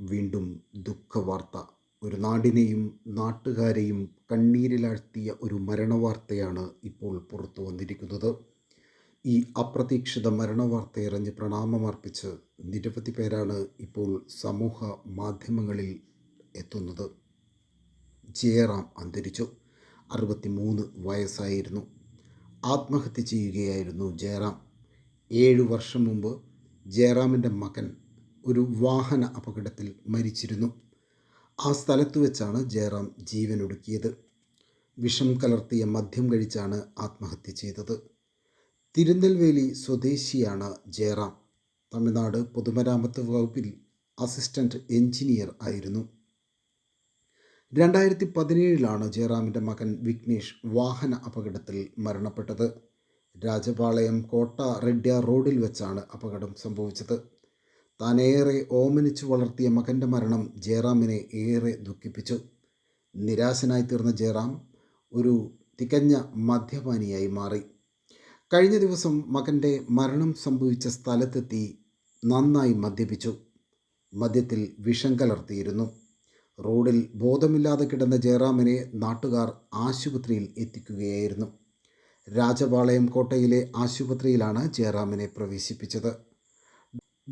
വീണ്ടും ദുഃഖവാർത്ത. ഒരു നാടിനെയും നാട്ടുകാരെയും കണ്ണീരിലാഴ്ത്തിയ ഒരു മരണവാർത്തയാണ് ഇപ്പോൾ പുറത്തു വന്നിരിക്കുന്നത്. ഈ അപ്രതീക്ഷിത മരണവാർത്തയറിഞ്ഞ് പ്രണാമമർപ്പിച്ച് നിരവധി പേരാണ് ഇപ്പോൾ സമൂഹ മാധ്യമങ്ങളിൽ എത്തുന്നത്. ജയറാം അന്തരിച്ചു. അറുപത്തിമൂന്ന് വയസ്സായിരുന്നു. ആത്മഹത്യ ചെയ്യുകയായിരുന്നു ജയറാം. ഏഴു വർഷം മുമ്പ് ജയറാമിന്റെ മകൻ ഒരു വാഹന അപകടത്തിൽ മരിച്ചിരുന്നു. ആ സ്ഥലത്ത് വെച്ചാണ് ജയറാം ജീവനൊടുക്കിയത്. വിഷം കലർത്തിയ മദ്യം കഴിച്ചാണ് ആത്മഹത്യ ചെയ്തത്. തിരുനെൽവേലി സ്വദേശിയാണ് ജയറാം. തമിഴ്നാട് പൊതുമരാമത്ത് വകുപ്പിൽ അസിസ്റ്റന്റ് എഞ്ചിനീയർ ആയിരുന്നു. രണ്ടായിരത്തി പതിനേഴിലാണ് ജയറാമിന്റെ മകൻ വിഘ്നേഷ് വാഹന അപകടത്തിൽ മരണപ്പെട്ടത്. രാജപാളയം കോട്ട റെഡ്യ റോഡിൽ വെച്ചാണ് അപകടം സംഭവിച്ചത്. താനേറെ ഓമനിച്ചു വളർത്തിയ മകന്റെ മരണം ജയറാമിനെ ഏറെ ദുഃഖിപ്പിച്ചു. നിരാശനായി തീർന്ന ജയറാം ഒരു തികഞ്ഞ മദ്യപാനിയായി മാറി. കഴിഞ്ഞ ദിവസം മകന്റെ മരണം സംഭവിച്ച സ്ഥലത്തെത്തി നന്നായി മദ്യപിച്ചു. മദ്യത്തിൽ വിഷം കലർത്തിയിരുന്നു. റോഡിൽ ബോധമില്ലാതെ കിടന്ന ജയറാമിനെ നാട്ടുകാർ ആശുപത്രിയിൽ എത്തിക്കുകയായിരുന്നു. രാജപാളയം കോട്ടയിലെ ആശുപത്രിയിലാണ് ജയറാമിനെ പ്രവേശിപ്പിച്ചത്.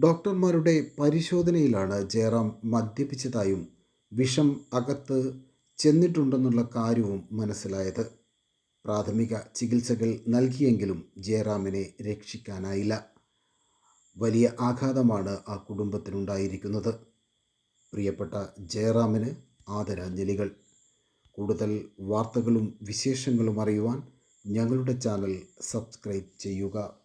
ഡോക്ടർമാരുടെ പരിശോധനയിലാണ് ജയറാം മദ്യപിച്ചതായും വിഷം അകത്ത് ചെന്നിട്ടുണ്ടെന്നുള്ള കാര്യവും മനസ്സിലായത്. പ്രാഥമിക ചികിത്സകൾ നൽകിയെങ്കിലും ജയറാമിനെ രക്ഷിക്കാനായില്ല. വലിയ ആഘാതമാണ് ആ കുടുംബത്തിനുണ്ടായിരിക്കുന്നത്. പ്രിയപ്പെട്ട ജയറാമിന് ആദരാഞ്ജലികൾ. കൂടുതൽ വാർത്തകളും വിശേഷങ്ങളും അറിയുവാൻ ഞങ്ങളുടെ ചാനൽ സബ്സ്ക്രൈബ് ചെയ്യുക.